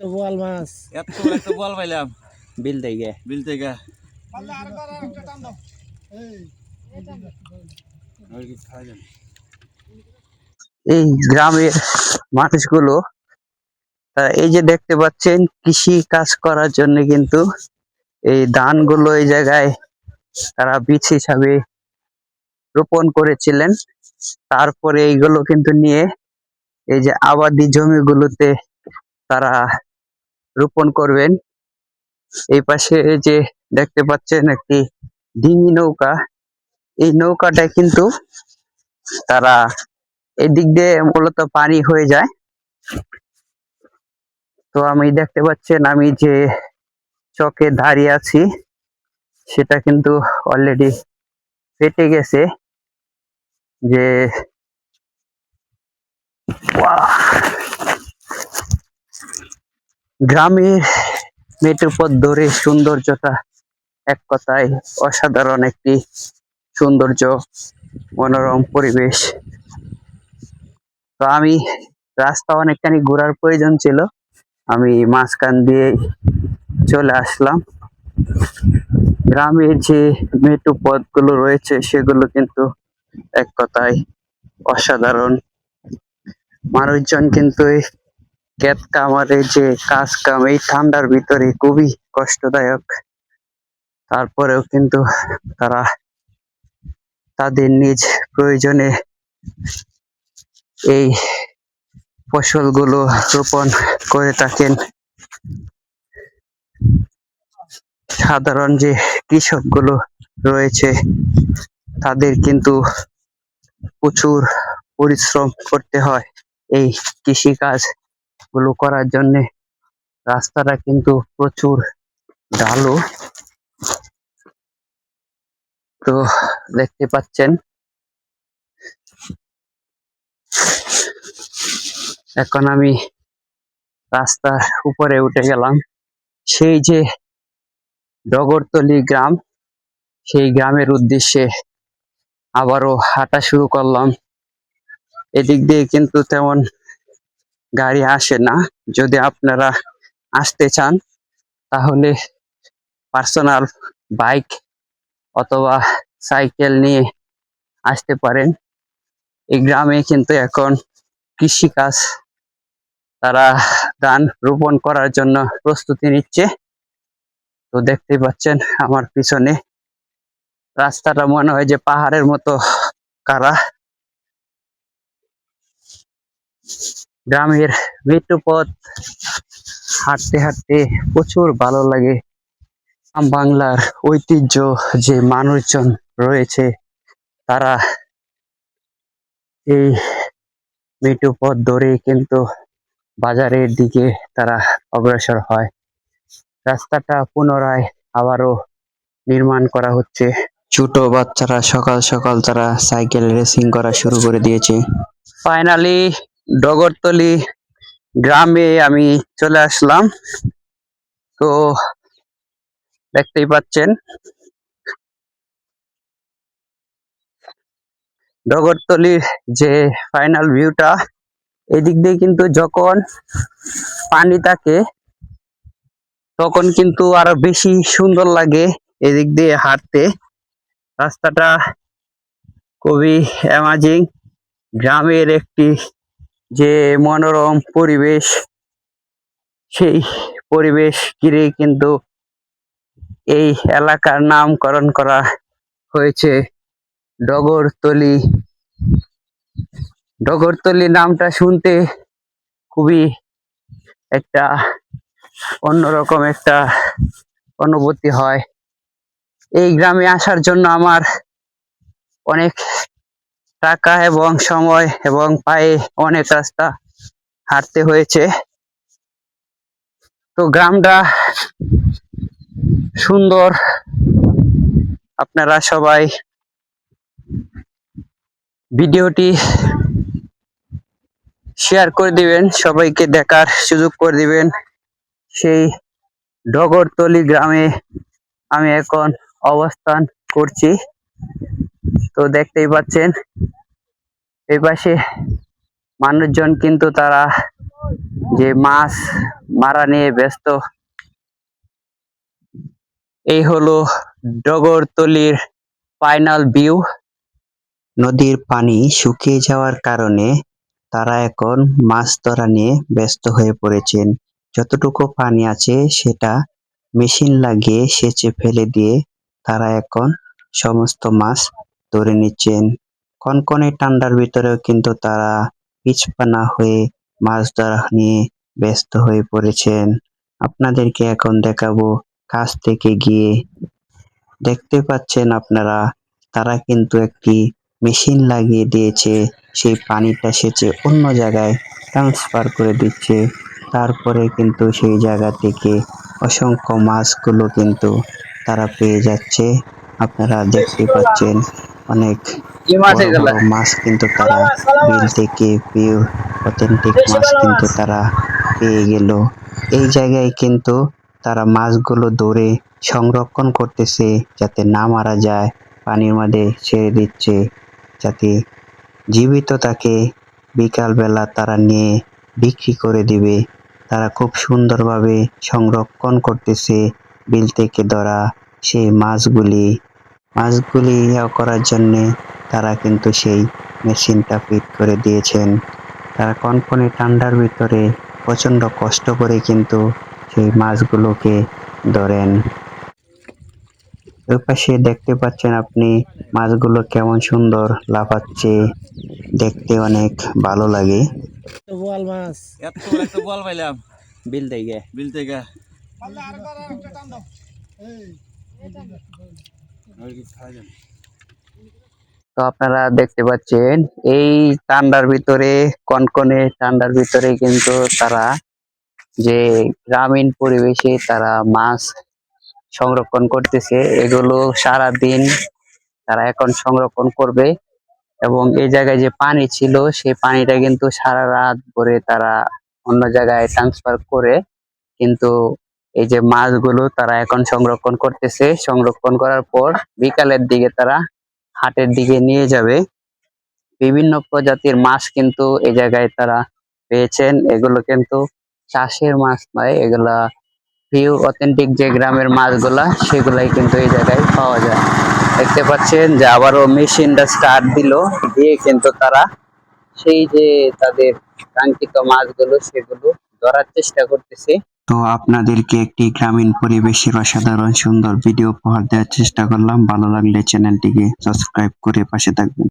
তো বোয়াল মাছ। এত বড় একটা বল পাইলাম। বিল থেকে বিল থেকে এই গ্রামের মানুষগুলো তারা এই যে দেখতে পাচ্ছেন কৃষি কাজ করার জন্য কিন্তু এই ধানগুলো এই জায়গায় তারা বীজ হিসাবে রোপণ করেছিলেন। তারপরে এইগুলো কিন্তু নিয়ে এই যে আবাদি জমিগুলোতে তারা রোপণ করবেন। এই পাশে যে দেখতে পাচ্ছেন একটি ডিঙি নৌকা। এই নৌকাটা কিন্তু তারা এদিক দিয়ে মূলত পানি হয়ে যায়। তো আমি দেখতে পাচ্ছেন আমি যে চকে দাঁড়িয়ে আছি, সেটা কিন্তু অলরেডি ফেটে গেছে। যে গ্রামের মেট্রো পথ ধরে সৌন্দর্যটা এক কথায় অসাধারণ একটি সৌন্দর্য, মনোরম পরিবেশ। তো আমি রাস্তা অনেকখানি ঘোরার প্রয়োজন ছিল। আমি মাঝখান দিয়ে চলে আসলাম। গ্রামের যে মেট্রো পথগুলো রয়েছে, সেগুলো কিন্তু এক কথায় অসাধারণ। মানুষজন কিন্তু ক্ষেত কামারে যে কাজ কাম, এই ঠান্ডার ভিতরে খুবই কষ্টদায়ক। তারপরেও কিন্তু তারা তাদের নিজ প্রয়োজনে এই ফসলগুলো রোপণ করে থাকেন। সাধারণ যে কৃষকগুলো রয়েছে, তাদের কিন্তু প্রচুর পরিশ্রম করতে হয় এই কৃষি কাজ গুলো করার জন্যে রাস্তাটা কিন্তু প্রচুর ঢালু। তো দেখতে পাচ্ছেন। এখন আমি রাস্তার উপরে উঠে গেলাম। সেই যে ডগরতলি গ্রাম, সেই গ্রামের উদ্দেশ্যে আবারও হাঁটা শুরু করলাম। এদিক দিয়ে কিন্তু তেমন গাড়ি আসে না, যদি আপনারা আসতে চান, তাহলে পার্সোনাল বাইক অথবা সাইকেল নিয়ে আসতে পারেন। এই গ্রামে কিন্তু এখন কৃষিকাজ, তারা ধান রোপণ করার জন্য প্রস্তুতি নিচ্ছে। তো দেখতে পাচ্ছেন আমার পিছনে রাস্তাটা মনে হয় যে পাহাড়ের মতো কারা। গ্রামের মৃত্যু পথ হাঁটতে হাঁটতে প্রচুর ভালো লাগে। বাংলার ঐতিহ্য যে মানুষজন রয়েছে তারা এই মৃত্যু পথ ধরে কিন্তু বাজারের দিকে তারা অগ্রসর হয়। রাস্তাটা পুনরায় আবারও নির্মাণ করা হচ্ছে। ছোট বাচ্চারা সকাল সকাল তারা সাইকেল রেসিং করা শুরু করে দিয়েছে। ফাইনালি ডগরতলি গ্রামে আমি চলে আসলাম। তো দেখতেই পাচ্ছেন। ডগরতলির যে ফাইনাল ভিউটা এদিক দিয়ে কিন্তু যখন পানি থাকে, তখন কিন্তু আরও বেশি সুন্দর লাগে এদিক দিয়ে হাঁটতে। রাস্তাটা খুবই অ্যামাজিং গ্রামের একটি যে মনোরম পরিবেশ, সেই পরিবেশ ঘিরে কিন্তু এই এলাকার নামকরণ করা হয়েছে ডগরতলি। ডগরতলি নামটা শুনতে খুবই একটা অন্যরকম একটা অনুভূতি হয়। এই গ্রামে আসার জন্য আমার অনেক টাকা এবং সময় এবং পায়ে অনেক রাস্তা হাঁটতে হয়েছে। তো গ্রামটা সুন্দর। আপনারা সবাই ভিডিওটি শেয়ার করে দিবেন, সবাইকে দেখার সুযোগ করে দিবেন। সেই ডগরতলি গ্রামে আমি এখন অবস্থান করছি। তো দেখতেই পাচ্ছেন। এই পাশে মানুষজন কিন্তু তারা যে মাছ মারা নিয়ে ব্যস্ত। এই হলো ডগরতলির ফাইনাল ভিউ। নদীর পানি শুকিয়ে যাওয়ার কারণে তারা এখন মাছ ধরা নিয়ে ব্যস্ত হয়ে পড়েছেন। যতটুকু পানি আছে সেটা মেশিন লাগিয়ে সেচে ফেলে দিয়ে তারা এখন সমস্ত মাছ ধরে নিচ্ছেন। কনকনে ঠান্ডার ভিতরেও কিন্তু তারা পিছপানা হয়ে মাছ ধরা নিয়ে ব্যস্ত হয়ে পড়েছেন। আপনাদেরকে এখন দেখাবো কাছ থেকে গিয়ে। দেখতে পাচ্ছেন আপনারা, তারা কিন্তু একটি মেশিন লাগিয়ে দিয়েছে। সেই পানিটা সেচে অন্য জায়গায় ট্রান্সফার করে দিচ্ছে। তারপরে কিন্তু সেই জায়গা থেকে অসংখ্য মাছগুলো কিন্তু তারা পেয়ে যাচ্ছে। আপনারা দেখতে পাচ্ছেন অনেক মাছ কিন্তু তারা বিল থেকে পিওর অথেন্টিক মাছ কিন্তু তারা পেয়ে গেল। এই জায়গায় কিন্তু তারা মাছগুলো ধরে সংরক্ষণ করতেছে যাতে না মারা যায় পানির মধ্যে ছেড়ে দিচ্ছে যাতে জীবিত তাকে বিকালবেলা তারা নিয়ে বিক্রি করে দিবে। তারা খুব সুন্দরভাবে সংরক্ষণ করতেছে বিল থেকে ধরা সেই মাছগুলি। মাছগুলি ইয়া করার জন্যে তারা কিন্তু সেই মেশিনটা ফিট করে দিয়েছেন। তারা কনকনে ঠান্ডার ভিতরে প্রচণ্ড কষ্ট করে কিন্তু সেই মাছগুলোকে ধরেন। ওই পাশে দেখতে পাচ্ছেন আপনি মাছগুলো কেমন সুন্দর লাফাচ্ছে। দেখতে অনেক ভালো লাগে। বোয়াল মাছ। এত একটা বল পাইলাম। বিল থেকে থেকে? তো আপনারা দেখতে পাচ্ছেন, এই ঠান্ডার ভিতরে, কনকনে ঠান্ডার ভিতরে কিন্তু তারা যে গ্রামীণ পরিবেশে তারা মাছ সংরক্ষণ করতেছে, এগুলো সারা দিন তারা এখন সংরক্ষণ করবে এবং এই জায়গায় যে পানি ছিল, সেই পানিটা কিন্তু সারা রাত ভরে তারা অন্য জায়গায় ট্রান্সফার করে কিন্তু এই যে মাছগুলো তারা এখন সংরক্ষণ করতেছে, সংরক্ষণ করার পর বিকালের দিকে তারা হাটের দিকে নিয়ে যাবে। বিভিন্ন প্রজাতির মাছ কিন্তু এই জায়গায় তারা পেয়েছেন। এগুলো কিন্তু চাষের মাছ নয়, এগুলা পিউ অথেন্টিক যে গ্রামের মাছগুলা, সেগুলাই কিন্তু এই জায়গায় পাওয়া যায়। দেখতে পাচ্ছেন যে আবারও মেশিনটা স্টার্ট দিল, দিয়ে কিন্তু তারা সেই যে তাদের কাঙ্ক্ষিত মাছগুলো, সেগুলো ধরার চেষ্টা করতেছে। তো আপনাদেরকে একটি গ্রামীণ পরিবেশের অসাধারণ সুন্দর ভিডিও উপহার দেওয়ার চেষ্টা করলাম। ভালো লাগলে চ্যানেলটিকে সাবস্ক্রাইব করে পাশে থাকবেন।